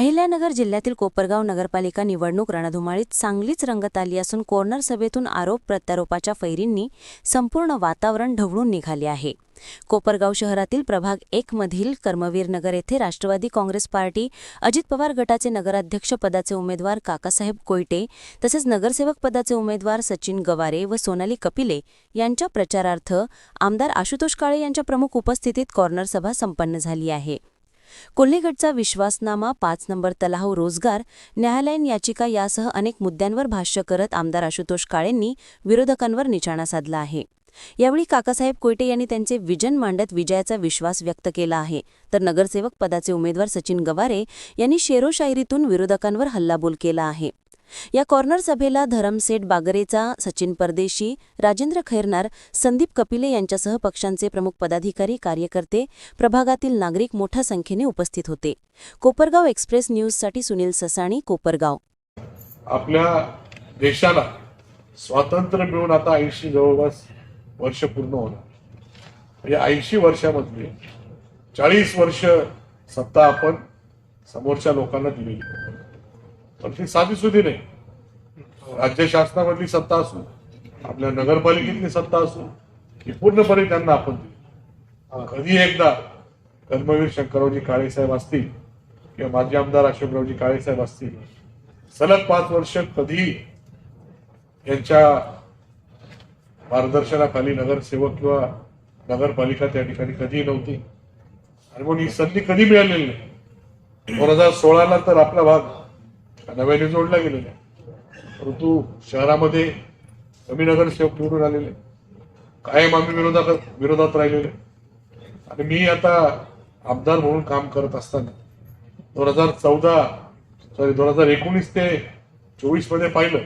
अहिल्यानगर जिल्ह्यातील कोपरगाव नगरपालिका निवडणूक रणधुमाळीत चांगलीच रंगत आली असून कॉर्नर सभेतून आरोप प्रत्यारोपाच्या फैरींनी संपूर्ण वातावरण ढवळून निघाले आहे. कोपरगाव शहरातील प्रभाग एक मधील कर्मवीर नगर येथे राष्ट्रवादी काँग्रेस पार्टी अजित पवार गटाचे नगराध्यक्ष पदाचे उमेदवार काकासाहेब कोयटे तसेच नगरसेवक पदाचे उमेदवार सचिन गवारे व सोनाली कपिले यांच्या प्रचारार्थ आमदार आशुतोष काळे यांच्या प्रमुख उपस्थितीत कॉर्नर सभा संपन्न झाली आहे. कोल्हेगडचा विश्वासनामा पाच नंबर तलाव रोजगार न्यायालयीन याचिका यासह अनेक मुद्द्यांवर भाष्य करत आमदार आशुतोष काळेंनी विरोधकांवर निशाणा साधला आहे. यावेळी काकासाहेब कोयटे यांनी त्यांचे विजन मांडत विजयाचा विश्वास व्यक्त केला आहे. तर नगरसेवक पदाचे उमेदवार सचिन गवारे यांनी शेरोशायरीतून विरोधकांवर हल्लाबोल केला आहे. या कॉर्नर सभेला धरमसेठ बागरेचा सचिन परदेशी राजेंद्र खैरनार संदीप कपिले यांच्यासह पक्षांचे प्रमुख पदाधिकारी कार्यकर्ते प्रभागातील नागरिक मोठ्या संख्येने उपस्थित होते. कोपरगाव एक्सप्रेस न्यूजसाठी सुनील ससाणी कोपरगाव. आपल्या देशाला स्वातंत्र्य मिळून आता ऐंशी जवळपास वर्ष पूर्ण होणार. या ऐंशी वर्षामधले चाळीस वर्ष सत्ता आपण समोरच्या लोकांना दिलेली. पण ती साधी सुधी नाही. राज्य शासनामधली सत्ता असो आपल्या नगरपालिकेतली सत्ता असो ही पूर्णपणे त्यांना आपण दिली. कधी एकदा कर्मवीर शंकररावजी काळेसाहेब असतील किंवा माजी आमदार अशोकरावजी काळेसाहेब असतील सलग पाच वर्ष कधी यांच्या मार्गदर्शनाखाली नगरसेवक किंवा नगरपालिका त्या ठिकाणी कधीही नव्हती. आणि म्हणून ही संधी कधी मिळालेली नाही. दोन हजार सोळाला तर आपला भाग नव्याने जोडला गेलेला आहे परंतु शहरामध्ये कमी नगरसेवक निवडून आलेले कायम आम्ही विरोधात विरोधात राहिलेले आणि मी आता आमदार म्हणून काम करत असताना दोन हजार चौदा सॉरी दोन हजार एकोणीस ते चोवीसमध्ये पाहिलं.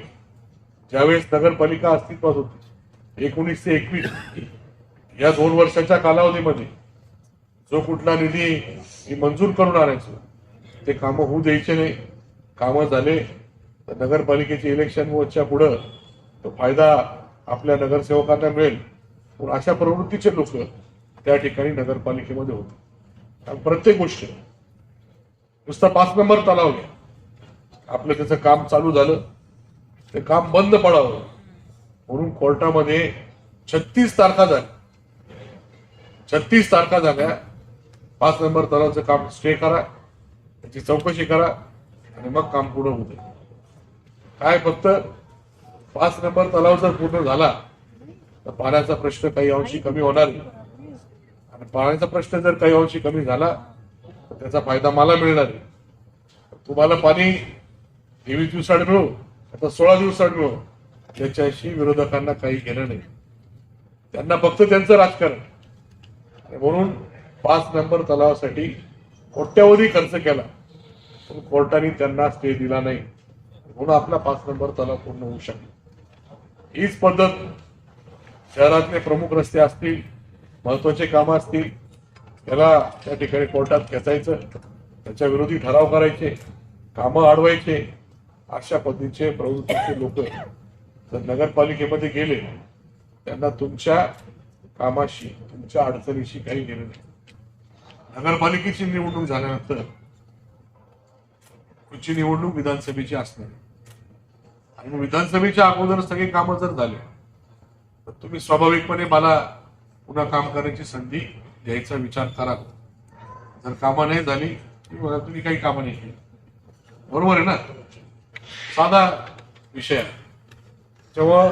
ज्यावेळेस नगरपालिका अस्तित्वात होती एकोणीस ते एकवीस या दोन वर्षाच्या कालावधीमध्ये जो कुठला निधी मी मंजूर करून आणायचो ते कामं होऊ द्यायचे नाही. कामं झाले तर नगरपालिकेचे इलेक्शन वरच्या पुढं तो फायदा आपल्या नगरसेवकांना मिळेल. पण अशा प्रवृत्तीचे लोक त्या ठिकाणी नगरपालिकेमध्ये होते. प्रत्येक गोष्ट नुसता पाच नंबर तलाव घ्या. आपलं त्याचं काम चालू झालं ते काम बंद पडावं. म्हणून कोर्टामध्ये छत्तीस तारखा झाल्या. छत्तीस तारखा झाल्या. पाच नंबर तलावचं काम स्टे करा. त्याची चौकशी करा. आणि मग काम पूर्ण होते काय फक्त पाच नंबर तलाव जर पूर्ण झाला तर पाण्याचा प्रश्न काही अंशी कमी होणार नाही. आणि पाण्याचा प्रश्न जर काही अंशी कमी झाला तर त्याचा फायदा मला मिळणार आहे तुम्हाला पाणी तेवीस दिवसाड मिळू आता सोळा दिवसाड मिळू त्याच्याशी विरोधकांना काही घेणं नाही. त्यांना फक्त त्यांचं राजकारण. आणि म्हणून पाच नंबर तलावासाठी कोट्यावधी खर्च केला. पण कोर्टाने त्यांना स्टे दिला नाही. म्हणून आपला पाच नंबर तलाव पूर्ण होऊ शकला. हीच पद्धत शहरातले प्रमुख रस्ते असतील महत्त्वाचे कामं असतील त्याला त्या ठिकाणी कोर्टात खेचायचं त्याच्या विरोधी ठराव करायचे कामं अडवायचे अशा पद्धतीचे प्रवृत्तीचे लोक जर नगरपालिकेमध्ये गेले त्यांना तुमच्या कामाशी तुमच्या अडचणीशी काही गेलं नाही. नगरपालिकेची निवडणूक झाल्यानंतर पुढची निवडणूक विधानसभेची असणार आणि मग विधानसभेच्या अगोदर सगळे कामं जर झाले तर तुम्ही स्वाभाविकपणे मला पुन्हा काम करण्याची संधी द्यायचा विचार करा. जर कामं नाही झाली की तुम्ही काही कामं नाही केली. बरोबर आहे ना? साधा विषय आहे. तेव्हा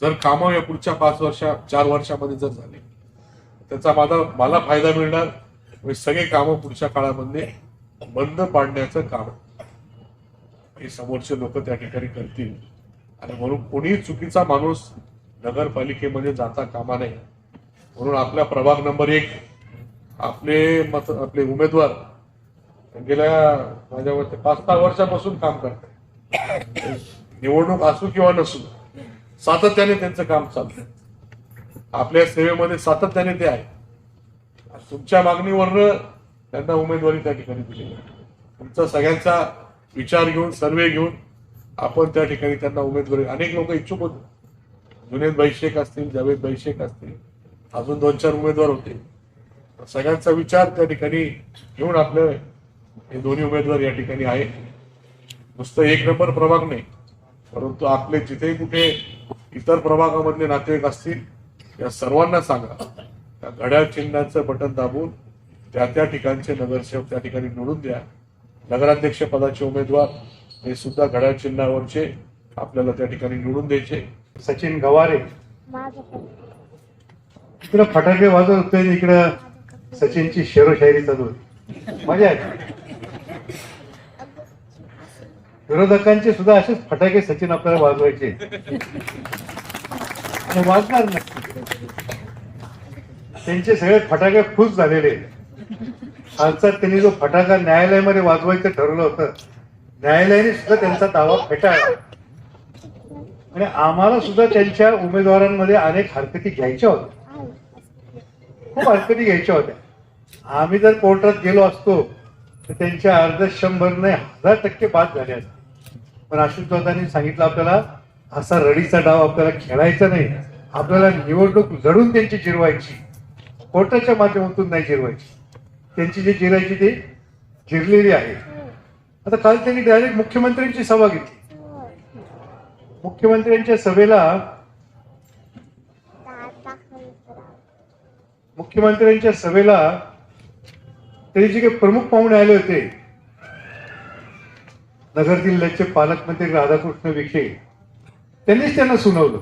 जर कामं या पुढच्या पाच वर्षा चार वर्षामध्ये जर झाली त्याचा माझा मला फायदा मिळणार. म्हणजे सगळे कामं पुढच्या काळामध्ये बंद पाडण्याचं काम हे समोरचे लोक त्या ठिकाणी करतील. आणि म्हणून कोणीही चुकीचा माणूस नगरपालिकेमध्ये जाता कामा नये. म्हणून आपला प्रभाग नंबर एक आपले मत आपले उमेदवार गेल्या माझ्या मते पाच सहा वर्षापासून काम करतात निवडणूक असू किंवा नसू सातत्याने त्यांचं काम चालतं आपल्या सेवेमध्ये सातत्याने ते आहे तुमच्या मागणीवरनं त्यांना उमेदवारी त्या ठिकाणी दिली तुमचा सगळ्यांचा विचार घेऊन सर्वे घेऊन आपण त्या ठिकाणी त्यांना उमेदवारी अनेक लोक इच्छुक होते. जुनेद बैशेख असतील जावेद भाईशेख असतील अजून दोन चार उमेदवार होते. सगळ्यांचा विचार त्या ठिकाणी घेऊन आपले हे दोन्ही उमेदवार या ठिकाणी आहे नुसतं एक नंबर प्रभाग नाही परंतु आपले जिथे कुठे इतर प्रभागामधले नातेवाईक असतील या सर्वांना सांगा. त्या घड्याळ चिन्हाचं बटन दाबून त्या त्या ठिकाणचे नगरसेवक त्या ठिकाणी निवडून द्या. नगराध्यक्ष पदाचे उमेदवार हे सुद्धा घड्याळ चिन्हावरचे आपल्याला त्या ठिकाणी निवडून द्यायचे. सचिन गवारे. इकडं फटाके वाजत होते इकडं सचिनची शेरोशायरी चालू होती. मजा आहे विरोधकांचे सुद्धा असेच फटाके सचिन आपल्याला वाजवायचे. आणि वाजणार नक्की त्यांचे सगळे फटाके खुश झालेले आजचा त्यांनी जो फटाका न्यायालयामध्ये वाजवायचं ठरवलं होतं न्यायालयाने सुद्धा त्यांचा दावा फेटाळला. आणि आम्हाला सुद्धा त्यांच्या उमेदवारांमध्ये अनेक हरकती घ्यायच्या होत्या. खूप हरकती घ्यायच्या होत्या. आम्ही जर कोर्टात गेलो असतो तर त्यांच्या अर्ध शंभर नाही हजार टक्के बाद झाले असते. पण आशिष दादांनी सांगितलं आपल्याला असा रडीचा डाव आपल्याला खेळायचा नाही. आपल्याला निवडणूक लढून त्यांची जिरवायची. कोर्टाच्या माध्यमातून नाही जिरवायची. त्यांची जी जिरायची ती जिरलेली आहे. आता काल त्यांनी डायरेक्ट मुख्यमंत्र्यांची सभा घेतली. मुख्यमंत्र्यांच्या सभेला मुख्यमंत्र्यांच्या सभेला तरी जे काही प्रमुख पाहुणे आले होते नगर जिल्ह्याचे पालकमंत्री राधाकृष्ण विखे त्यांनीच त्यांना सुनावलं.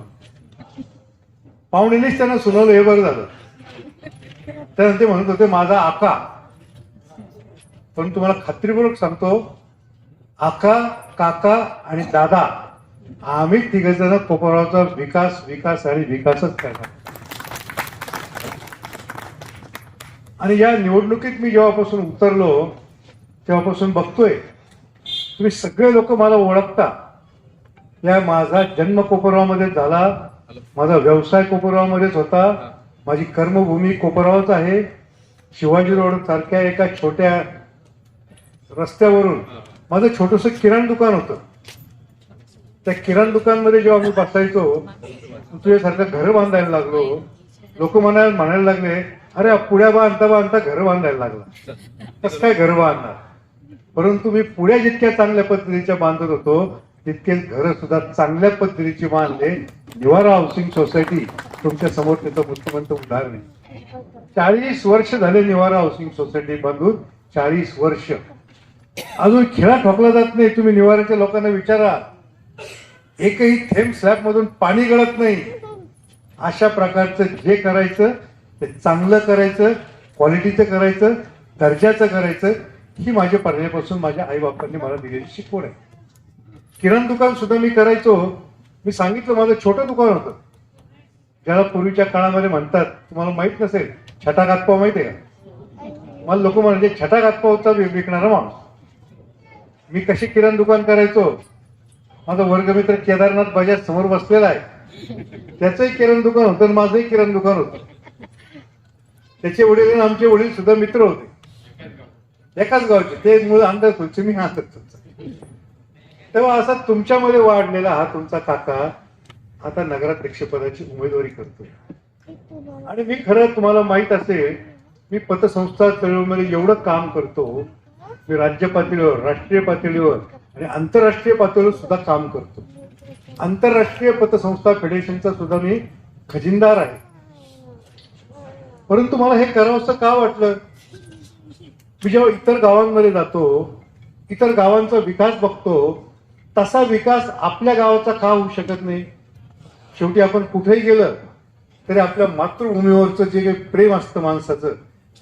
पाहुणेनेच त्यांना सुनावलं हे बरं झालं. त्यानंतर म्हणत होते माझा आका पण तुम्हाला खात्रीपूर्वक सांगतो आका काका आणि दादा आम्ही तिघजण कोपरावचा विकास विकास आणि विकासच करणार. आणि या निवडणुकीत मी जेव्हापासून उतरलो तेव्हापासून बघतोय तुम्ही सगळे लोक मला ओळखता. या माझा जन्म कोपरावामध्ये झाला माझा व्यवसाय कोपरावामध्येच होता माझी कर्मभूमी कोपरावच आहे. शिवाजी रोड सारख्या एका छोट्या रस्त्यावरून. माझं छोटस किराण दुकान होतं. त्या किराण दुकानमध्ये जेव्हा मी बसायचो तुझ्यासारखं घर बांधायला लागलो. लोक म्हणायला म्हणायला लागले अरे पुढ्या बांधता बांधता घर बांधायला लागला. कसं काय घर बांधणार? परंतु मी पुढ्या जितक्या चांगल्या पद्धतीच्या बांधत होतो तितकेच घर सुद्धा चांगल्या पद्धतीची बांधले. निवारा हाऊसिंग सोसायटी तुमच्यासमोर त्याचं मुख्यमंत उदाहरण आहे चाळीस वर्ष झाले निवारा हाऊसिंग सोसायटी बांधून. चाळीस वर्ष. अजून खेळा ठोकला जात नाही. तुम्ही निवाऱ्याच्या लोकांना विचारा. एकही थेंब स्लॅबमधून पाणी गळत नाही. अशा प्रकारचं जे करायचं ते चांगलं करायचं क्वालिटीचं करायचं दर्जाचं करायचं ही माझ्या पर्यायापासून माझ्या आई बापांनी मला दिलेली शिकवण आहे. किराण दुकान सुद्धा मी करायचो. मी सांगितलं माझं छोटं दुकान होतं. ज्याला पूर्वीच्या काळामध्ये म्हणतात तुम्हाला माहीत नसेल छटा गातपाव माहिती आहे का? मला लोक म्हणजे छटा गातपाव होता विकणारा माणूस. मी कशी किराण दुकान करायचो? माझा वर्गमित्र केदारनाथ बजाज समोर बसलेला आहे. त्याचंही किराण दुकान होतं आणि माझंही किराण दुकान होतं. त्याचे वडील आणि आमचे वडील सुद्धा मित्र होते. एकाच गावचे. ते मुलं अंधर तुमचे मी अंधर तेव्हा असा तुमच्यामध्ये वाढलेला हा तुमचा काका आता नगराध्यक्षपदाची उमेदवारी करतोय. आणि मी खरं तुम्हाला माहीत असेल मी पतसंस्था चळवळीमध्ये एवढं काम करतो मी राज्य पातळीवर राष्ट्रीय पातळीवर आणि आंतरराष्ट्रीय पातळीवर सुद्धा काम करतो. आंतरराष्ट्रीय पतसंस्था फेडरेशनचा सुद्धा मी खजिनदार आहे. परंतु मला हे करावंसं का वाटलं? मी जेव्हा इतर गावांमध्ये जातो इतर गावांचा विकास बघतो तसा विकास आपल्या गावाचा का होऊ शकत नाही? शेवटी आपण कुठेही गेलं तरी आपल्या मातृभूमीवरचं जे काही प्रेम असतं माणसाचं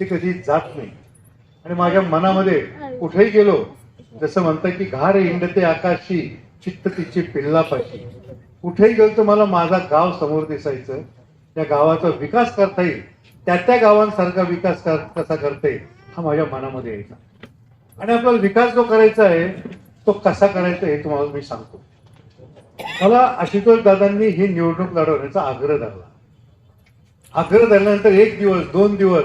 ते कधी जात नाही. आणि माझ्या मनामध्ये कुठेही गेलो जसं म्हणतात की घार इंडते आकाशी चित्त तिची पिल्लापाशी. कुठेही गेलो तर मला माझा गाव समोर दिसायचं. त्या गावाचा विकास करता येईल. त्या त्या गावांसारखा विकास कर- कसा करता येईल हा माझ्या मनामध्ये यायचा. आणि आपल्याला विकास जो करायचा आहे तो कसा करायचा हे तुम्हाला मी सांगतो. मला आशुतोष दादांनी ही निवडणूक लढवण्याचा आग्रह धरला. आग्रह धरल्यानंतर एक दिवस दोन दिवस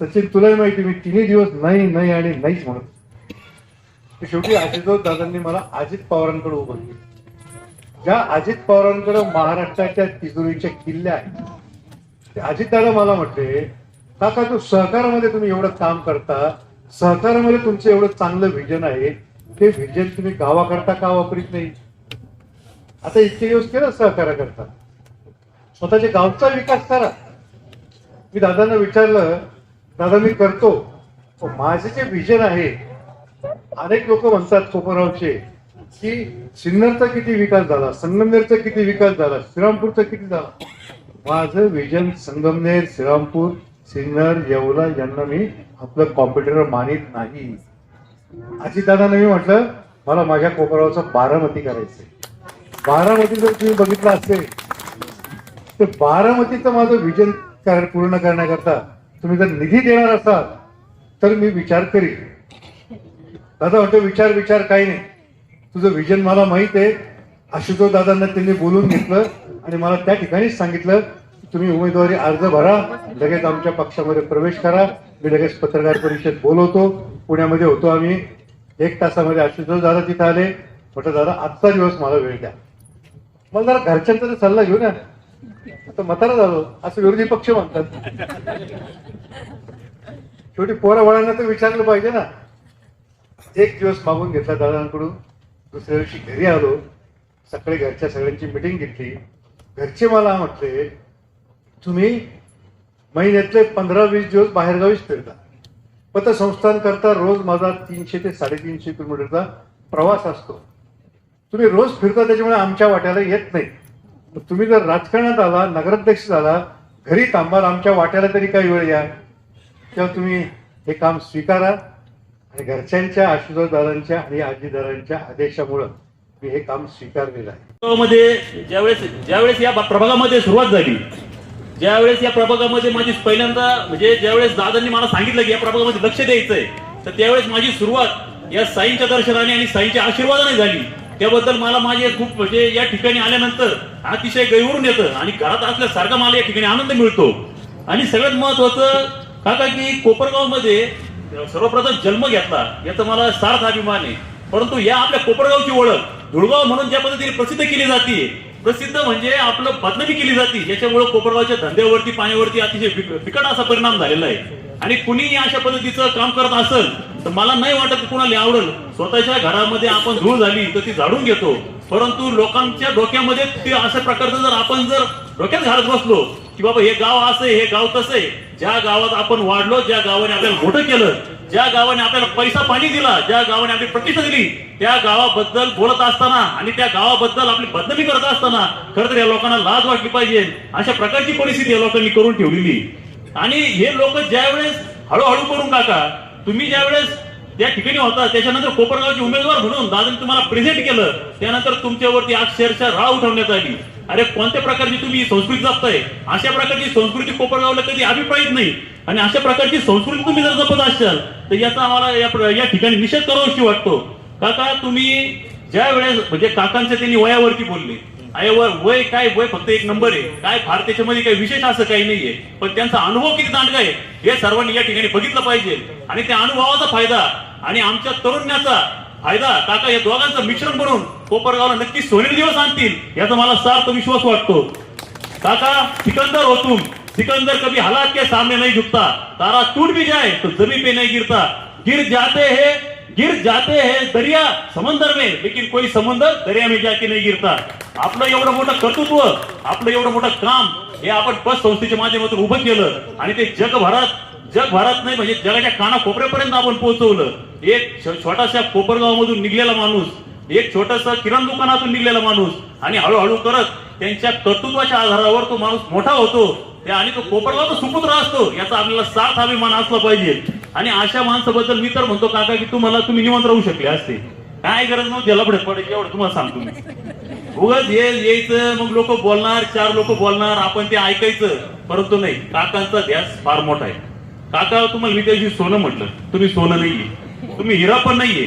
सचिन तुलाही माहिती मी तिन्ही दिवस नाही नाही आणि नाहीच म्हणत. शेवटी आशुतोष दादांनी मला अजित पवारांकडे उभं केलं. ज्या अजित पवारांकडे महाराष्ट्राच्या तिजोरीच्या किल्ल्या आहेत ते अजितदादा मला म्हटले काका तू सहकारामध्ये तुम्ही एवढं काम करता सहकारामध्ये तुमचं एवढं चांगलं व्हिजन आहे ते व्हिजन तुम्ही गावाकरता का वापरीत नाही? आता इतके दिवस केलं सहकार्याकरता स्वतःच्या गावचा विकास करा. मी दादांना विचारलं दादा मी करतो. माझे जे विजन आहे अनेक लोक म्हणतात कोपरावचे की सिन्नरचा किती विकास झाला संगमनेरचा किती विकास झाला श्रीरामपूरचा किती झाला? माझं विजन संगमनेर श्रीरामपूर सिन्नर येवला यांना मी आपलं कॉम्प्युटर मानित नाही. अजित दादांना मी म्हटलं मला माझ्या कोपरावचा बारामती करायचंय. बारामती जर तुम्ही बघितलं असेल तर बारामतीचं माझं विजन पूर्ण करण्याकरता तुम्ही जर निधी देणार असाल तर मी विचार करीन. दादा म्हणतो विचार विचार काही नाही. तुझं विजन मला माहीत आहे. आशुतोष दादांना त्यांनी बोलून घेतलं आणि मला त्या ठिकाणीच सांगितलं तुम्ही उमेदवारी अर्ज भरा लगेच आमच्या पक्षामध्ये प्रवेश करा. मी लगेच पत्रकार परिषद बोलवतो. पुण्यामध्ये होतो आम्ही. एक तासामध्ये आशुतोष दादा तिथे आले. म्हटलं दादा आजचा दिवस मला वेळ द्या. मला जरा घरच्यांचा तर सल्ला घेऊ ना आता म्हातारा झालो असं विरोधी पक्ष म्हणतात. शेवटी पोरावळांना तर विचारलं पाहिजे ना. एक दिवस मागून घेतला दादांकडून. दुसऱ्या दिवशी घरी आलो. सकाळी घरच्या सगळ्यांची मिटिंग घेतली. घरचे मला म्हटले तुम्ही महिन्यातले पंधरा वीस दिवस बाहेरगावीच फिरता. पतसंस्थान करता रोज माझा तीनशे ते साडेतीनशे किलोमीटरचा प्रवास असतो. तुम्ही रोज फिरता त्याच्यामुळे आमच्या वाट्याला येत नाही. तुम्ही जर राजकारणात आला नगराध्यक्ष झाला घरी थांबा आमच्या वाट्याला तरी काही वेळ या. तेव्हा तुम्ही हे काम स्वीकारा आणि घरच्यांच्या आशीर्वादारांच्या आणि आजीदारांच्या आदेशामुळं मी हे काम स्वीकारलेलं आहे. मध्ये ज्यावेळेस ज्यावेळेस या प्रभागामध्ये सुरुवात झाली ज्यावेळेस या प्रभागामध्ये माझी पहिल्यांदा म्हणजे ज्यावेळेस दादांनी मला सांगितलं की या प्रभागामध्ये लक्ष द्यायचंय तर त्यावेळेस माझी सुरुवात या साईंच्या दर्शनाने आणि साईंच्या आशीर्वादाने झाली. त्याबद्दल मला माझे खूप म्हणजे या ठिकाणी आल्यानंतर अतिशय गैवरून येतं आणि घरात असल्यासारखा मला या ठिकाणी आनंद मिळतो. आणि सगळ्यात महत्वाचं काका की कोपरगावमध्ये सर्वप्रथम जन्म घेतला याचा मला सार्थ अभिमान आहे. परंतु या आपल्या कोपरगावची ओळख धुळगाव म्हणून ज्या पद्धतीने प्रसिद्ध केली जाते प्रसिद्ध म्हणजे आपलं बदनामी केली जाते याच्यामुळे कोपरगावच्या धंद्यावरती पाण्यावरती अतिशय बिक- बिकट असा परिणाम झालेला आहे. आणि कुणीही अशा पद्धतीचं काम करत असेल तर मला नाही वाटत कुणाला आवडेल. स्वतःच्या घरामध्ये आपण धूळ झाली तर ती झाडून घेतो. परंतु लोकांच्या डोक्यामध्ये ते अशा प्रकारचं जर आपण जर डोक्यात घालत बसलो की बाबा हे गाव असं हे गाव तसे ज्या गावात आपण वाढलो ज्या गावाने आपल्याला मोठं केलं ज्या गावाने आपल्याला पैसा पाणी दिला ज्या गावाने आपली प्रतिष्ठा दिली त्या गावाबद्दल बोलत असताना आणि त्या गावाबद्दल आपली बदनामी करत असताना खरं तर या लोकांना लाज वाटली पाहिजे. अशा प्रकारची परिस्थिती या लोकांनी करून ठेवलेली. आणि हे लोक ज्यावेळेस हळूहळू करून काका तुम्ही ज्यावेळेस त्या ठिकाणी होता त्याच्यानंतर कोपरगावचे उमेदवार म्हणून दादांनी तुम्हाला प्रेझेंट केलं त्यानंतर तुमच्यावरती अक्षरशः राळ उठवण्यात आली. अरे कोणत्या प्रकारची तुम्ही संस्कृती जपताय? अशा प्रकारची संस्कृती कोपरगावला कधी अभिप्रायत नाही. आणि अशा प्रकारची संस्कृती तुम्ही जर जपत असाल तर याचा आम्हाला या या ठिकाणी निषेध करावाशी वाटतो. काका तुम्ही ज्या वेळेस म्हणजे काकांच्या त्यांनी वयावरती बोलले अरे वय वय काय वय फक्त एक नंबर आहे. काय फार त्याच्यामध्ये काही विशेष असं काही नाहीये पण त्यांचा अनुभव किती दांडगा आहे हे सर्वांनी या ठिकाणी बघितलं पाहिजे. आणि त्या अनुभवाचा फायदा आणि आमच्या तरुण्याचा फायदा काका या दोघांचं मिश्रण बनवून कोपरगावला नक्की सोनेरी दिवस आणतील याचा मला सार्थ विश्वास वाटतो. काका सिकंदर होतून सिकंदर कभी हालात के सामने नहीं झुकता. तारा टूट भी जाए तो जमीन पे नहीं गिरता. गिर जाते हैं गिर जाते हैं दरिया समंदर में लेकिन कोई समंदर दरिया में जाके नहीं गिरता। आपलं एवढं मोठं कर्तृत्व आपलं एवढं मोठं काम हे आपण बस संस्थेच्या माध्यमातून उभं केलं आणि ते जगभरात जगभरात नाही म्हणजे जगाच्या कानाकोपऱ्यापर्यंत आपण पोहोचवलं. एक छोटाशा कोपरगावमधून निघलेला माणूस एक छोटासा किराणा दुकानातून निघलेला माणूस आणि हळूहळू करत त्यांच्या कर्तृत्वाच्या आधारावर तो माणूस मोठा होतो. आणि तो कोपरगावचा सुपुत्र असतो याचा आपल्याला सार्थ अभिमान असला पाहिजे. आणि अशा माणसाबद्दल मी तर म्हणतो काका की तुम्हाला तुम्ही निवंत राहू शकले असते. काय गरज नव्हती? याला पडत पडायची एवढं तुम्हाला सांगतो मी. उगाच हे यायचं मग लोक बोलणार चार लोक बोलणार आपण ते ऐकायचं. परंतु नाही काकांचा ध्यास फार मोठा आहे. काका तुम्हाला मी त्याशी सोनं म्हटलं. तुम्ही सोनं नाहीये. तुम्ही हिरा पण नाहीये.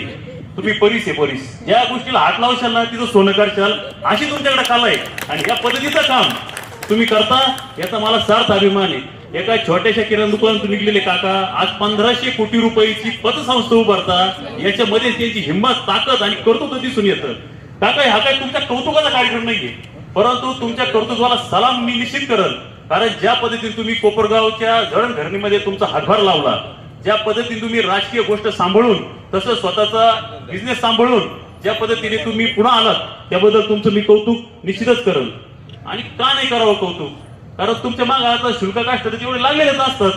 तुम्ही परीस आहे परीस. ज्या गोष्टीला हात लावशाल ना तिथं सोनं करशाल अशी तुमच्याकडे कला आहे. आणि या पद्धतीचं काम तुम्ही करता याचा मला सार्थ अभिमान आहे. एका छोट्याशा किराणा दुकानातून निघलेले काका आज पंधराशे कोटी रुपयाची पतसंस्था उभारता याच्यामध्ये त्यांची हिंमत ताकद आणि कर्तृत्व दिसून येतं. काका हा काय तुमच्या कौतुकाचा कार्यक्रम नाहीये? परंतु तुमच्या कर्तृत्वाला सलाम मी निश्चित करल कारण ज्या पद्धतीने तुम्ही कोपरगावच्या जडणघरणीमध्ये तुमचा हातभार लावला ज्या पद्धतीने तुम्ही राजकीय गोष्ट सांभाळून तसंच स्वतःचा बिझनेस सांभाळून ज्या पद्धतीने तुम्ही पुन्हा आलात त्याबद्दल तुमचं मी कौतुक निश्चितच करल आणि का नाही करावं कौतुक? कारण तुमच्या मागे आता शुल्क काष्ट एवढे लागलेलेच असतात.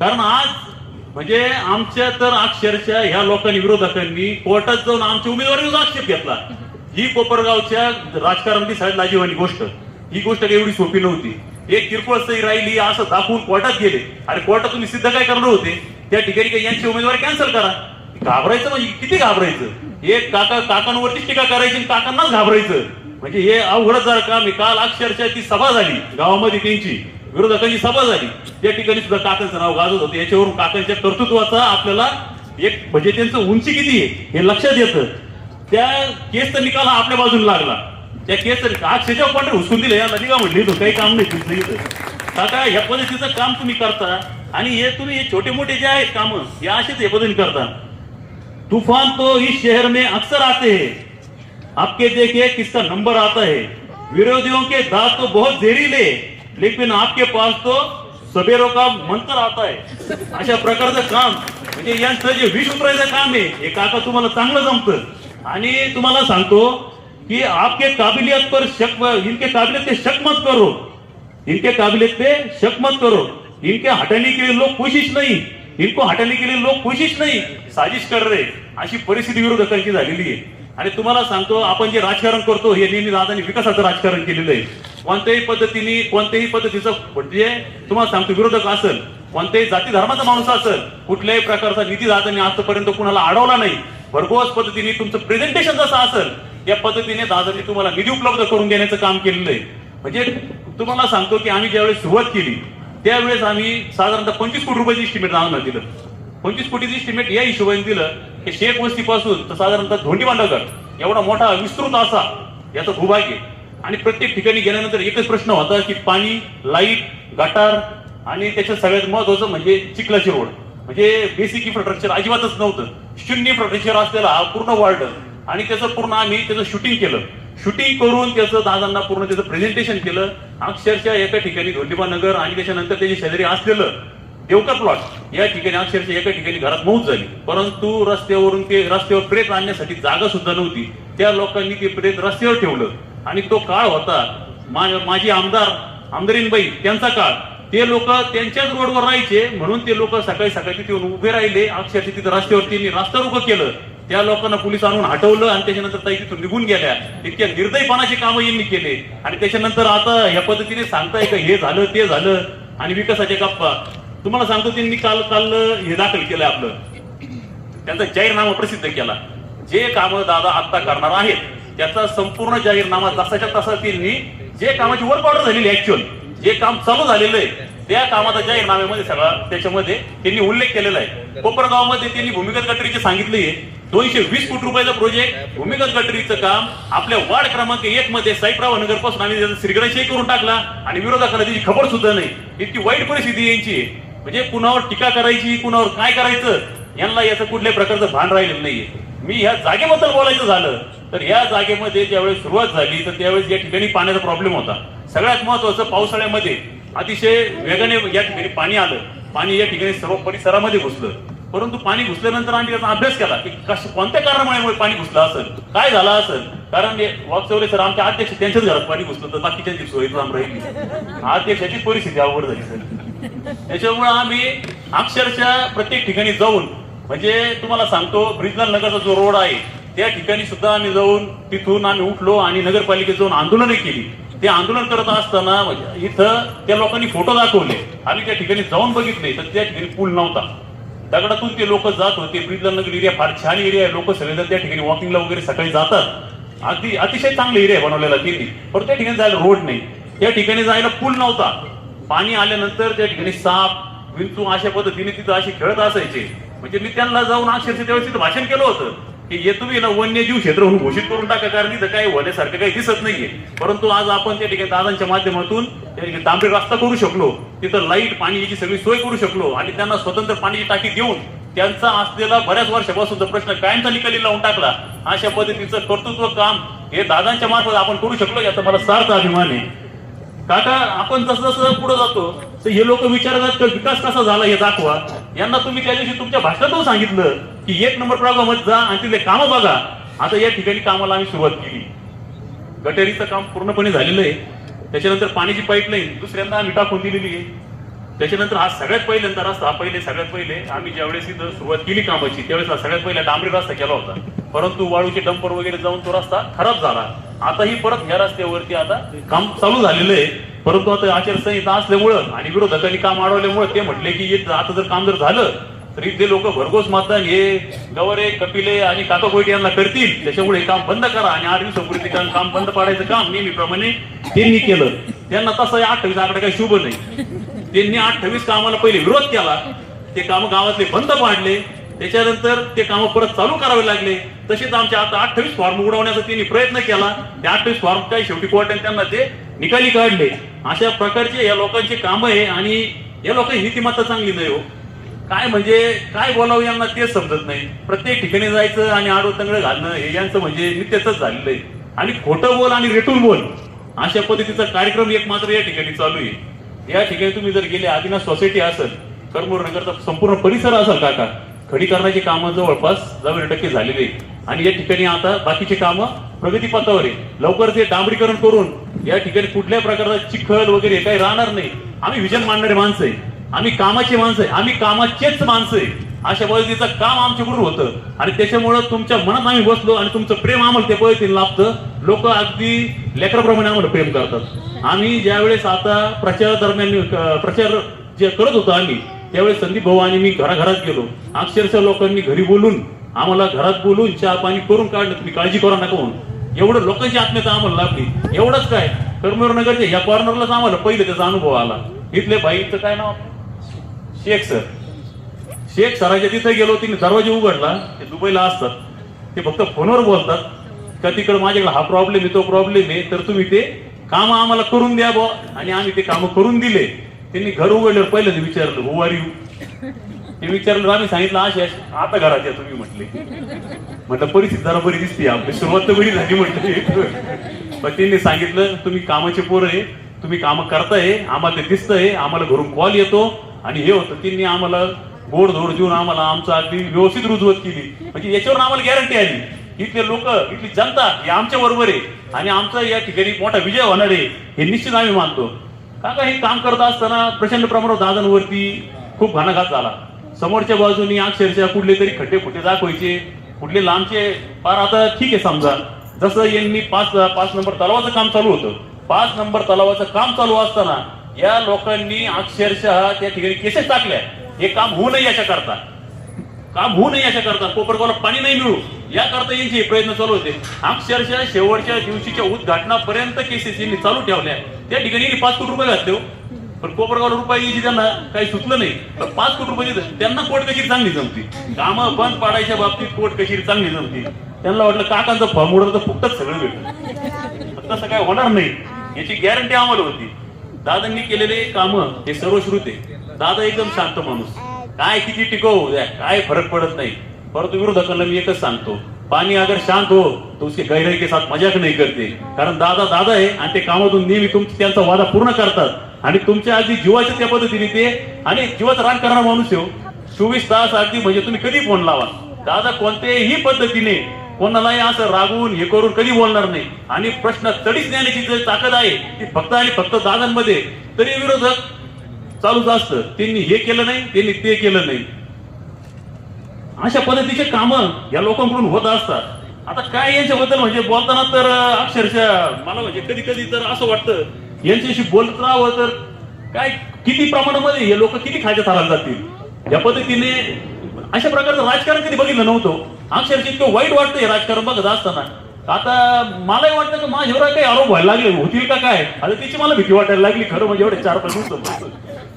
कारण आज म्हणजे आमच्या तर अक्षरशः ह्या लोकांनी विरोधकांनी कोर्टात जाऊन आमच्या उमेदवारीवर आक्षेप घेतला. ही कोपरगावच्या राजकारणातील सगळ्यात लाजीवानी गोष्ट. ही गोष्ट काही एवढी सोपी नव्हती. एक किरकोळ सही राहिली असं दाखवून कोर्टात गेले. आणि कोर्टात तुम्ही सिद्ध काय करणार होते? त्या ठिकाणी काही यांची उमेदवारी कॅन्सल करा. घाबरायचं म्हणजे किती घाबरायचं? एक काका काकांवरतीच टीका करायची आणि काकांनाच घाबरायचं. म्हणजे हे अवघडच जर काम आहे काल अक्षरशः ती सभा झाली गावामध्ये त्यांची विरोधकांची सभा झाली त्या ठिकाणी सुद्धा काकांचं नाव गाजत होतं. याच्यावरून काकांच्या कर्तृत्वाचा आपल्याला एक म्हणजे त्यांचं उंची किती आहे हे लक्षात येतं. त्या केसचा निकाल हा आपल्या बाजूला लागला. त्या केस अक्षरशः पांढरे हुसून दिले? या नदी का म्हटली तो काही काम नाही तुमचं इथं. काका ह्या पद्धतीचं काम तुम्ही करता आणि हे तुम्ही हे छोटे मोठे जे आहेत कामं हे असेच हे पद्धतीने करता. तुफान तो इस शहर में अक्सर आते हैं. आपके देखिए किसका नंबर आता है। विरोधियों के दांत तो बहुत जहरीले लेकिन आपके पास तो सबेरों का मंत्र आता है। अशा प्रकारचं काम म्हणजे यांचं जे विष उतरायचं काम आहे हे काका तुम्हाला चांगलं जमतं. आणि तुम्हाला सांगतो की आपके काबिलियत पर शक इनके काबिलियत पे शक मत करो. इनके काबिलियत पे शक मत करो. इनके हटाने के लिए लोग कोशिश नहीं. इनको हटाने के लिए लोग कोशिश नहीं. साजिश कर रहे. अशी परिस्थिती विरोधकांची झालेली आहे. आणि तुम्हाला सांगतो आपण जे राजकारण करतो हे नेहमी दादानी विकासाचं राजकारण केलेलं आहे. कोणत्याही पद्धतीने कोणत्याही पद्धतीचं म्हणजे तुम्हाला सांगतो विरोधक असेल कोणत्याही जाती धर्माचा माणूस असेल कुठल्याही प्रकारचा निधी दादानी आजपर्यंत कुणाला अडवला नाही. भरघोस पद्धतीने तुमचं प्रेझेंटेशन जसं असेल या पद्धतीने दादानी तुम्हाला निधी उपलब्ध करून देण्याचं काम केलेलं आहे. म्हणजे तुम्हाला सांगतो की आम्ही ज्यावेळेस सुरुवात केली त्यावेळेस आम्ही साधारणतः पंचवीस कोटी रुपयाची इस्टिमेट दादांना दिलं. पंचवीस कोटीचं इस्टिमेट या हिशोबाने दिलं की शेख वस्तीपासून तर साधारणतः धोंडी बांधवगड एवढा मोठा विस्तृत असा याचा भूभाग आहे. आणि प्रत्येक ठिकाणी गेल्यानंतर एकच प्रश्न होता की पाणी लाइट गटार आणि त्याच्यात सगळ्यात महत्वाचं म्हणजे चिखलाची रोड. म्हणजे बेसिक इन्फ्रास्ट्रक्चर अजिबातच नव्हतं. शून्य इन्फ्रास्ट्रक्चर असलेला हा पूर्ण वार्ड आणि त्याचं पूर्ण आम्ही त्याचं शूटिंग केलं. शूटिंग करून त्याचं दादांना पूर्ण त्याचं प्रेझेंटेशन केलं. अक्षरशः एका ठिकाणी धोंडीबा नगर आणि त्याच्यानंतर त्याचे शेजारी असलेलं देवका प्लॉट या ठिकाणी अक्षरशः एका ठिकाणी घरात मौत झाली. परंतु रस्त्यावरून ते रस्त्यावर प्रेत आणण्यासाठी जागा सुद्धा नव्हती. त्या लोकांनी ते प्रेत रस्त्यावर ठेवलं. आणि तो काळ होता मा- माझी आमदार आमदारीनबाई त्यांचा काळ. ते लोक त्यांच्याच रोडवर राहायचे म्हणून ते लोक सकाळी सकाळी तिथे उभे राहिले. अक्षरशः तिथे रस्त्यावर त्यांनी रस्ता रोको केलं. त्या लोकांना पोलीस आणून हटवलं आणि त्याच्यानंतर ताई तिथून निघून गेल्या. इतक्या निर्दयपणाचे कामं यांनी केले. आणि त्याच्यानंतर आता या पद्धतीने सांगताय का हे झालं ते झालं. आणि विकासाच्या गप्पा. तुम्हाला सांगतो त्यांनी काल काल हे दाखल केलं आपलं. त्यांचा जाहीरनामा प्रसिद्ध केला. जे कामं दादा आता करणार आहेत त्याचा संपूर्ण जाहीरनामा जसाच्या तसा त्यांनी जे कामाची वर्क ऑर्डर झालेली ऍक्च्युअल जे काम चालू झालेलं आहे त्या कामाचा जाहीरनाम्यामध्ये सगळा त्याच्यामध्ये त्यांनी उल्लेख केलेला आहे. कोपरगावमध्ये त्यांनी भूमिगत गटरीचे सांगितले दोनशे वीस कोटी रुपयाचा प्रोजेक्ट भूमिगत गटरीचं काम आपल्या वार्ड क्रमांक एक मध्ये साईबराव नगरपासून आम्ही त्याचा श्रीगणेशही करून टाकला आणि विरोधाकडे त्याची खबर सुद्धा नाही. इतकी वाईट परिस्थिती यांची आहे. म्हणजे कुणावर टीका करायची कुणावर काय करायचं यांना याचं कुठल्याही प्रकारचं भान राहिलेलं नाहीये. मी ह्या जागेबद्दल बोलायचं झालं तर या जागेमध्ये ज्यावेळेस सुरुवात झाली तर त्यावेळेस या ठिकाणी पाण्याचा प्रॉब्लेम होता. सगळ्यात महत्वाचं पावसाळ्यामध्ये अतिशय वेगाने या ठिकाणी पाणी आलं. पाणी या ठिकाणी सर्व परिसरामध्ये घुसलं. परंतु पाणी घुसल्यानंतर आम्ही त्याचा अभ्यास केला की कश कोणत्या कारणामुळे पाणी घुसलं असेल? काय झालं असेल? कारण हे सर आमच्या अध्यक्ष त्यांच्याच घरात पाणी घुसलं तर बाकीच्या दिवस लांब राहिली. अध्यक्षाची परिस्थिती अवघड झाली सर. त्याच्यामुळे आम्ही अक्षरशः प्रत्येक ठिकाणी जाऊन म्हणजे तुम्हाला सांगतो ब्रिजनल नगरचा जो रोड आहे त्या ठिकाणी सुद्धा आम्ही जाऊन तिथून आम्ही उठलो आणि नगरपालिकेत जाऊन आंदोलनही केली. ते आंदोलन करत असताना म्हणजे इथं त्या लोकांनी फोटो दाखवले. आम्ही त्या ठिकाणी जाऊन बघितले तर त्या ठिकाणी पूल नव्हता. दगडातून ते लोक जात होते ब्रिजलाल नगर एरिया फार छान एरिया आहे लोक सगळेजण त्या ठिकाणी वॉकिंगला वगैरे सकाळी जातात. अगदी अतिशय चांगला एरिया बनवलेला त्यांनी पण त्या ठिकाणी जायला रोड नाही. त्या ठिकाणी जायला पूल नव्हता. पाणी आल्यानंतर त्या ठिकाणी साप विंचू अशा पद्धतीने तिथं असे खेळत असायचे. म्हणजे मी त्यांना जाऊन अक्षरशः त्यावेळेस तिथं भाषण केलं होतं की हे तुम्ही ना वन्यजीव क्षेत्र म्हणून घोषित करून टाका कारण तिथं काही होण्यासारखं काही दिसत नाहीये. परंतु आज आपण त्या ठिकाणी दादांच्या माध्यमातून त्या ठिकाणी तांबे रस्ता करू शकलो तिथं लाइट पाणी याची सगळी सोय करू शकलो आणि त्यांना स्वतंत्र पाण्याची टाकी देऊन त्यांचा असलेला बऱ्याच वर्षापासूनचा प्रश्न कायमचा निकाली लावून टाकला. अशा पद्धतीचं कर्तृत्व काम हे दादांच्या मार्फत आपण करू शकलो याचा मला सार्थ अभिमान आहे. काका आपण जसं जसं पुढे जातो तर हे लोक विचारतात की विकास कसा झाला हे दाखवा. यांना तुम्ही त्या दिवशी तुमच्या भाषणातून सांगितलं की एक नंबर प्रभागामध्ये जा आणि तिथले कामं बघा. आता या ठिकाणी कामाला आम्ही सुरुवात केली. गटेरीचं काम पूर्णपणे झालेलं आहे. त्याच्यानंतर पाण्याची पाईपलाईन दुसऱ्यांदा आम्ही टाकून दिलेली आहे. त्याच्यानंतर हा सगळ्यात पहिल्यांदा रस्ता हा पहिले सगळ्यात पहिले. आम्ही ज्यावेळेस इथं सुरुवात केली कामाची त्यावेळेस हा सगळ्यात पहिला डांबरी रस्ता केला होता. परंतु वाळूचे डंपर वगैरे जाऊन तो रस्ता खराब झाला. आताही परत ह्या रस्त्यावरती आता काम चालू झालेलं आहे. परंतु आता आचारसंहिता असल्यामुळं आणि विरोधकांनी काम अडवल्यामुळं ते म्हटले की आता जर काम जर झालं तर इथले लोक भरघोस मतदान हे गवरे कपिले आणि काका कोयटे यांना करतील. त्याच्यामुळे हे काम बंद करा आणि आठ दिवसापूर्वी काम काम बंद पाडायचं काम नेहमीप्रमाणे त्यांनी केलं. त्यांना तसं अठ्ठावीस आकडे काही शुभ नाही. त्यांनी अठ्ठावीस कामाला पहिले विरोध केला. ते काम गावातले बंद पाडले. त्याच्यानंतर ते काम परत चालू करावे लागले. तसेच आमच्या आता अठ्ठावीस फॉर्म उडवण्याचा त्यांनी प्रयत्न केला. ते अठ्ठावीस फॉर्म काही शेवटी कोर्टाने त्यांना ते निकाली काढले. अशा प्रकारचे या लोकांची कामं आहे आणि या लोकांची नीतिमत्ता चांगली नाही हो. काय म्हणजे काय बोलावं यांना तेच समजत नाही. प्रत्येक ठिकाणी जायचं आणि आडोतंगड घालणं हे यांचं म्हणजे नित्यच झालेलं आहे. आणि खोटं बोल आणि रेटून बोल अशा पद्धतीचा कार्यक्रम एक मात्र या ठिकाणी चालू आहे. या ठिकाणी तुम्ही जर गेले आदिनाथ सोसायटी असेल करमूर नगरचा संपूर्ण परिसर असेल काका खडीकरणाची कामं जवळपास जवळ टक्के झालेली आहे आणि या ठिकाणी आता बाकीची कामं प्रगतीपथावर आहे लवकर ते डांबरीकरण करून या ठिकाणी कुठल्या प्रकारचा चिखल वगैरे काही राहणार नाही. आम्ही विजन मांडणारे माणसं आहे. आम्ही कामाची माणसं आहे. आम्ही कामाचेच माणसं आहे. अशा पद्धतीचं काम आमच्याकडून होतं. आणि त्याच्यामुळं तुमच्या मनात आम्ही बसलो आणि तुमचं प्रेम आम्हाला त्या पद्धतीने लाभतं. लोक अगदी लेकराप्रमाणे आम्हाला प्रेम करतात. आम्ही ज्यावेळेस आता प्रचार दरम्यान प्रचार जे करत होतो आम्ही त्यावेळेस संदीप भाऊ आणि मी घराघरात गेलो. अक्षरशः लोकांनी घरी बोलून आम्हाला घरात बोलून चहा पाणी करून काढलं तुम्ही काळजी करा नका म्हणून. एवढं लोकांची आत्मीयता आम्हाला लाभली. एवढंच काय? करमूर नगरच्या या कॉर्नरलाच आम्हाला पहिले त्याचा अनुभव आला. इथले बाईचं काय नाव शेख सर शेख सराच्या तिथे गेलो तिने दरवाजा उघडला ते दुबईला असतात. ते फक्त फोनवर बोलतात. का तिकडे माझ्याकडे हा प्रॉब्लेम आहे तो प्रॉब्लेम आहे तर तुम्ही ते काम आम्हाला करून द्या बुवा. आणि आम्ही ते काम करून दिले. त्यांनी घर उघडल्यावर पहिलं विचारलं हो आर यू ते विचारलं आम्ही सांगितलं अशी आता घरात या तुम्ही म्हटले. म्हटलं परिस्थिती जरा बरी दिसते आपली सुरुवात तर बरी झाली म्हटलं. पण त्यांनी सांगितलं तुम्ही कामाचे पोरं आहे तुम्ही कामं करताय आम्हाला ते दिसतंय आम्हाला घरून कॉल येतो. आणि हे होतं त्यांनी आम्हाला गोड धोड देऊन आम्हाला आमचा अगदी व्यवस्थित रुजवत केली. म्हणजे याच्यावर आम्हाला गॅरंटी आली. इथले लोक इथली जनता हे आमच्या बरोबर आहे. आणि आमचा या ठिकाणी मोठा विजय होणार आहे हे निश्चित आम्ही मानतो. काका हे काम करत असताना प्रचंड प्रमाणात दादांवरती खूप घणाघात झाला. समोरच्या बाजूनी अक्षरशः कुठले तरी खड्डे फुटे दाखवायचे. कुठले लांबचे फार आता ठीक आहे समजा. जसं यांनी पाच पाच नंबर तलावाचं काम चालू होतं. पाच नंबर तलावाचं काम चालू असताना या लोकांनी अक्षरशः त्या ठिकाणी केसेस टाकल्या. हे काम होऊ नये याच्या करता काम होऊ नये अशा करता कोपरगावला पाणी नाही मिळू. या करता यांचे प्रयत्न चालू होते. अक्षरशः शेवटच्या दिवशीच्या उद्घाटनापर्यंत केसीसीने चालू ठेवल्या. त्या ठिकाणी पाच कोटी रुपये घातले हो. पण कोपरगावला रुपये त्यांना काही सुचलं नाही. पण पाच कोटी रुपये त्यांना कोट कशीर चांगली जमती कामं बंद पाडायच्या बाबतीत कोट कशीर चांगली जमती त्यांना वाटलं काकांचं फॉर्म उडवलं तर फुकटच सगळं भेटलं. तसं काय होणार नाही. याची गॅरंटी आम्हाला होती. दादांनी केलेले काम हे सर्वश्रुत आहे. दादा एकदम शांत माणूस. काय किती टिकवू द्या काय फरक पडत नाही. परंतु विरोधकांना मी एकच सांगतो पाणी अगर शांत हो तो उसके गहराई के साथ मजाक नाही करते. कारण दादा दादा आहे आणि ते कामातून नेहमी तुम त्यांचा वादा पूर्ण करतात. आणि तुमच्या आधी जीवाच्या त्या पद्धतीने ते आणि जीवाचं रान करणारा माणूस आहे हो. चोवीस तास अगदी म्हणजे तुम्ही कधी फोन लावा. दादा कोणत्याही पद्धतीने कोणालाही असं रागवून हे करून कधी बोलणार नाही. आणि प्रश्न तडीच नेण्याची जी ताकद आहे ती फक्त आणि फक्त दादांमध्ये. तरी विरोधक चालूच असतं. त्यांनी हे केलं नाही त्यांनी ते केलं नाही. अशा पद्धतीचे काम या लोकांकडून होत असतात. आता काय यांच्याबद्दल म्हणजे बोलताना तर अक्षरशः मला म्हणजे कधी कधी तर असं वाटतं यांच्याशी बोलत राहावं तर काय किती प्रमाणामध्ये हे लोक किती खायच्या थाराला जातील? या पद्धतीने अशा प्रकारचं राजकारण कधी बघितलं नव्हतं. अक्षरशः इतकं वाईट वाटतं हे राजकारण बघत असताना. आता मलाही वाटतं की माझ्यावर काही आरोप व्हायला लागले. होतील का काय? आता तिची मला भीती वाटायला लागली. खरं म्हणजे एवढे चार पाच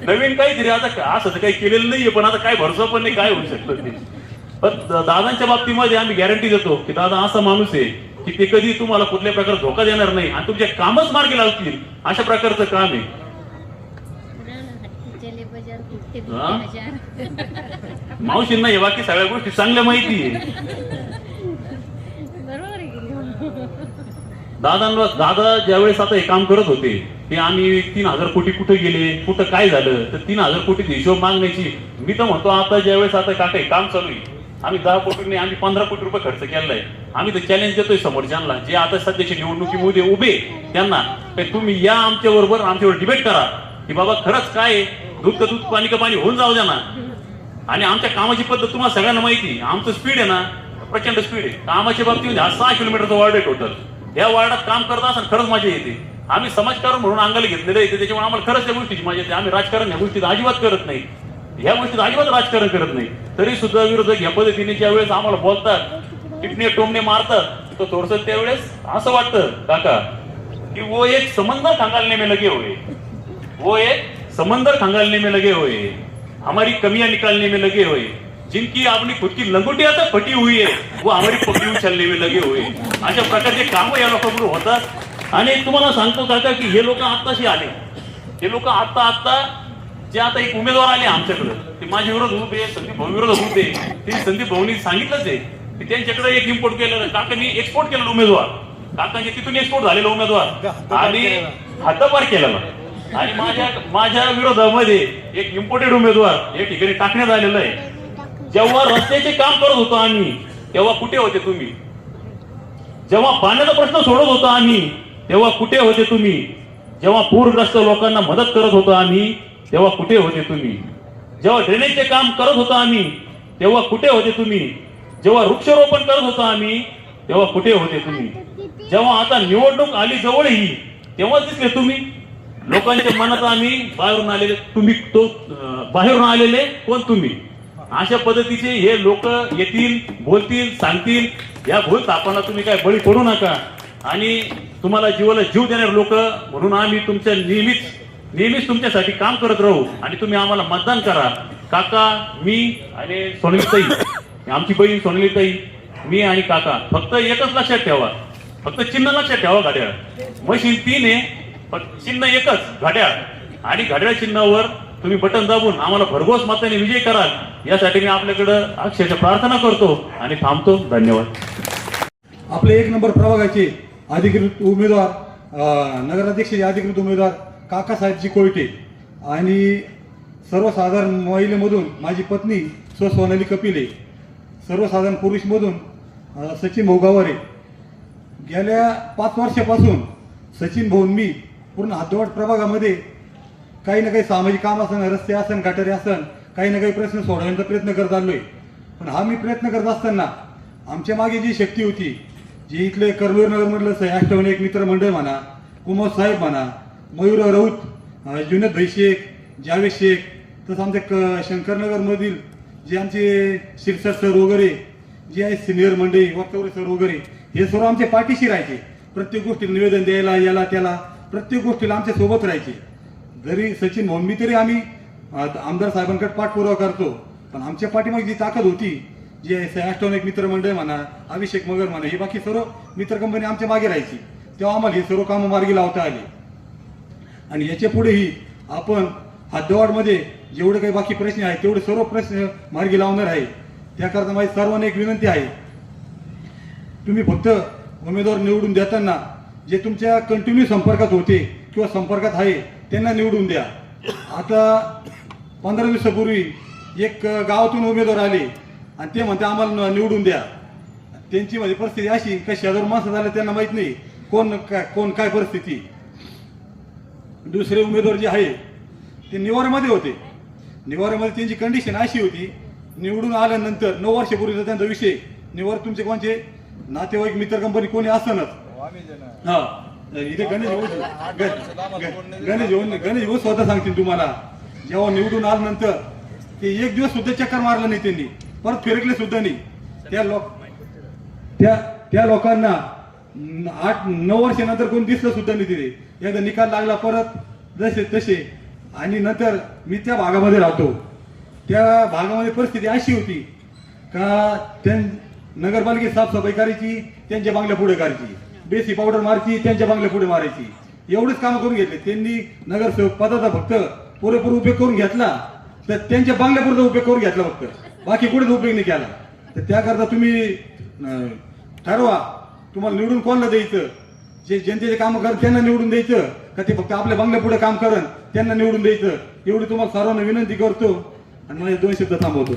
नवीन काहीतरी आता का- असं तर काही केलेलं नाहीये पण आता काय भरोसा पण नाही काय होऊ शकतं ते? पण दादांच्या बाबतीमध्ये आम्ही गॅरंटी देतो की दादा असा माणूस आहे की ते कधी तुम्हाला कुठल्या प्रकारे धोका देणार नाही आणि तुमचे कामच मार्गी लावतील अशा प्रकारचं काम आहे. मावशींना हे बाकी सगळ्या गोष्टी चांगल्या माहिती आहे? दादांना दादा ज्यावेळेस आता हे काम करत होते हे आम्ही तीन हजार कोटी कुठे गेले? कुठं काय झालं? तर तीन हजार कोटी हिशोब मागण्याची. मी तर म्हणतो आता ज्यावेळेस आता काका काही काम चालू आहे आम्ही दहा कोटी नाही आम्ही पंधरा कोटी रुपये खर्च केलेला आहे आम्ही तर चॅलेंज देतोय समोरच्यांना. जे आता सध्याच्या निवडणुकीमध्ये उभे त्यांना तर तुम्ही या आमच्या बरोबर आमच्यावर डिबेट करा. की बाबा खरंच काय दूध का दूध पाणी का पाणी होऊन जाऊ द्या ना. आणि आमच्या कामाची पद्धत तुम्हाला सगळ्यांना माहिती आमचं स्पीड आहे ना प्रचंड स्पीड आहे. कामाच्या बाबतीमध्ये हा सहा किलोमीटरचा वार्ड आहे टोटल या वार्डात काम करत असताना खरंच मजा येते. आम्ही समाजकारण म्हणून अंगाला घेतलेलं आहे त्याच्यामुळे आम्हाला खरंच त्या गोष्टीची मजा येते. आम्ही राजकारण ह्या गोष्टीत अजिबात करत नाही. ह्या गोष्टीत अजिबात राजकारण करत नाही. तरी सुद्धा विरोधक ह्या पद्धतीने ज्या वेळेस आम्हाला बोलतात टिपणे टोमणे मारतात तर थोडस त्यावेळेस असं वाटतं काका की वो एक समंदर खंगालने में लगे हुए वो एक समंदर खंगालने में लगे हुए हमारी कमियां निकालने में लगे हुए जिनकी आपली खुद की लंगोटिया तक फटी हुई है वो हमारी पगड़ी उचलने में लगे हुए अशा प्रकारचे काम या लोकांकडून होतात. आणि तुम्हाला सांगतो काका की हे लोक आत्ताशी आले. हे लोक आत्ता आत्ता जे आता एक उमेदवार आले आमच्याकडे. ते माझ्या विरोध होते संदीप भाऊ विरोध होते ते संदीप भाऊनी सांगितलंच आहे की त्यांच्याकडे एक इम्पोर्ट केलेलं काकांनी एक्सपोर्ट केलेला उमेदवार. काकांचे तिथून एक्सपोर्ट झालेला उमेदवार. आणि हद्दपार केलेला. आणि माझ्या माझ्या विरोधामध्ये एक इम्पोर्टेड उमेदवार या ठिकाणी टाकण्यात आलेला आहे. जेव्हा रस्त्याचे काम करत होतो आम्ही तेव्हा कुठे होते तुम्ही? जेव्हा पाण्याचा प्रश्न सोडत होतो आम्ही तेव्हा कुठे होते तुम्ही? जेव्हा पूरग्रस्त लोकांना मदत करत होतो आम्ही तेव्हा कुठे होते तुम्ही? जेव्हा ड्रेनेजचे काम करत होतो आम्ही तेव्हा कुठे होते तुम्ही? जेव्हा वृक्षारोपण करत होतो आम्ही तेव्हा कुठे होते तुम्ही? जेव्हा आता निवडणूक आली जवळही तेव्हा दिसले तुम्ही. लोकांच्या मनात आम्ही बाहेरून आलेले तुम्ही तो बाहेरून आलेले कोण तुम्ही? अशा पद्धतीचे हे लोक येतील बोलतील सांगतील. या भूल तापांना तुम्ही काय बळी पडू नका. आणि तुम्हाला जीवाला जीव देणारे लोक म्हणून आम्ही तुमच्या नेहमीच नेहमीच तुमच्यासाठी काम करत राहू आणि तुम्ही आम्हाला मतदान करा. काका मी आणि सोनलीताई आमची बहीण सोनलीताई मी आणि काका फक्त एकच लक्षात ठेवा. फक्त चिन्ह लक्षात ठेवा घड्याळ. मशीन तीन आहे चिन्ह एकच घड्याळ. आणि घड्याळ चिन्हावर तुम्ही बटन दाबून आम्हाला भरघोस मताने विजय कराल. यासाठी मी आपल्याकडं अक्षरशः प्रार्थना करतो आणि थांबतो. धन्यवाद. आपले एक नंबर प्रभागाचे अधिकृत उमेदवार अं, नगराध्यक्षाचे अधिकृत उमेदवार काकासाहेबजी कोयटे आणि सर्वसाधारण महिलेमधून माझी पत्नी स्व सोनाली कपिले सर्वसाधारण पुरुषमधून सचिन भाऊ गावारे. गेल्या पाच वर्षापासून सचिन भाऊन मी पूर्ण हातोवाट प्रभागामध्ये काही ना काही सामाजिक काम असन रस्ते असन गटारे असन काही ना काही प्रश्न सोडवण्याचा प्रयत्न करत आलो आहे पण हा मी प्रयत्न करत असताना आमच्या मागे जी शक्ती होती जे इथले करवीर नगरमधलं अष्टवण एक मित्र मंडळ म्हणा कुमार साहेब म्हणा मयूर राऊत जुनद जुनेद भाई शेख जावेद शेख तसं आमच्या क शंकरनगरमधील जे आमचे शिरसट सर वगैरे जे आहे सिनियर मंडळी वक्तवरे सर वगैरे हे सर्व आमच्या पाठीशी राहायचे. प्रत्येक गोष्टीला निवेदन द्यायला याला त्याला प्रत्येक गोष्टीला आमच्यासोबत राहायचे. जरी सचिन म्हणून मी तरी आम्ही आमदार साहेबांकडे पाठपुरावा करतो पण आमच्या पाठीमागे जी ताकद होती जे जी एक मित्रमंडळ म्हणा अभिषेक मगर म्हणा ही बाकी सर्व मित्र कंपनी आमच्या मागे राहायची. तेव्हा आम्हाला हे सर्व कामं मार्गी लावता आली. आणि याच्या पुढेही आपण हद्दवाडमध्ये जेवढे काही बाकी प्रश्न आहेत तेवढे सर्व प्रश्न मार्गी लावणार आहे. त्याकरता माझी सर्वांना एक विनंती आहे. तुम्ही फक्त उमेदवार निवडून देताना जे तुमच्या कंटिन्यू संपर्कात होते किंवा संपर्कात आहे त्यांना निवडून द्या. आता पंधरा दिवसापूर्वी एक गावातून उमेदवार आले. आणि ते म्हणते आम्हाला निवडून द्या. त्यांची म्हणजे परिस्थिती अशी का शेजार माणसं झालं त्यांना माहीत नाही कोण काय कोण काय परिस्थिती. दुसरे उमेदवार जे आहे ते निवाऱ्यामध्ये होते. निवाऱ्यामध्ये त्यांची कंडिशन अशी होती निवडून आल्यानंतर नऊ वर्षापूर्वीचा त्यांचा विषय. निवार तुमचे कोणचे? नातेवाईक मित्र कंपनी कोणी असतानाच हा इथे गणेश गणेश गणेश भाऊ स्वतः सांगतील तुम्हाला. जेव्हा निवडून आल्यानंतर ते एक दिवस सुद्धा चक्कर मारलं नाही त्यांनी. परत फिरकले सुद्धा नाही. त्या लोक त्या त्या लोकांना आठ नऊ वर्षानंतर कोण दिसलं सुद्धा नाही तिथे. एकदा निकाल लागला परत जसे तसे. आणि नंतर मी त्या भागामध्ये राहतो. त्या भागामध्ये परिस्थिती अशी होती का त्यां नगरपालिकेत साफसफाई करायची त्यांच्या बांगल्या पुढे करायची. बेसी पावडर मारायची त्यांच्या बांगल्या पुढे मारायची. एवढेच काम करून घेतले. त्यांनी नगरसेवक पदाचा फक्त पुरेपूर उपयोग करून घेतला तर त्यांच्या बांगल्यापुरचा उपयोग करून घेतला फक्त. बाकी कुठेच उपयोग नाही केला. तर त्याकरता तुम्ही ठरवा तुम्हाला निवडून कोणाला द्यायचं? जे जनतेचे कामं करत त्यांना निवडून द्यायचं? का ते फक्त आपल्या बंगल्या पुढे काम करन त्यांना निवडून द्यायचं? एवढी तुम्हाला सर्वांना विनंती करतो. आणि माझे दोन शब्द थांबवतो.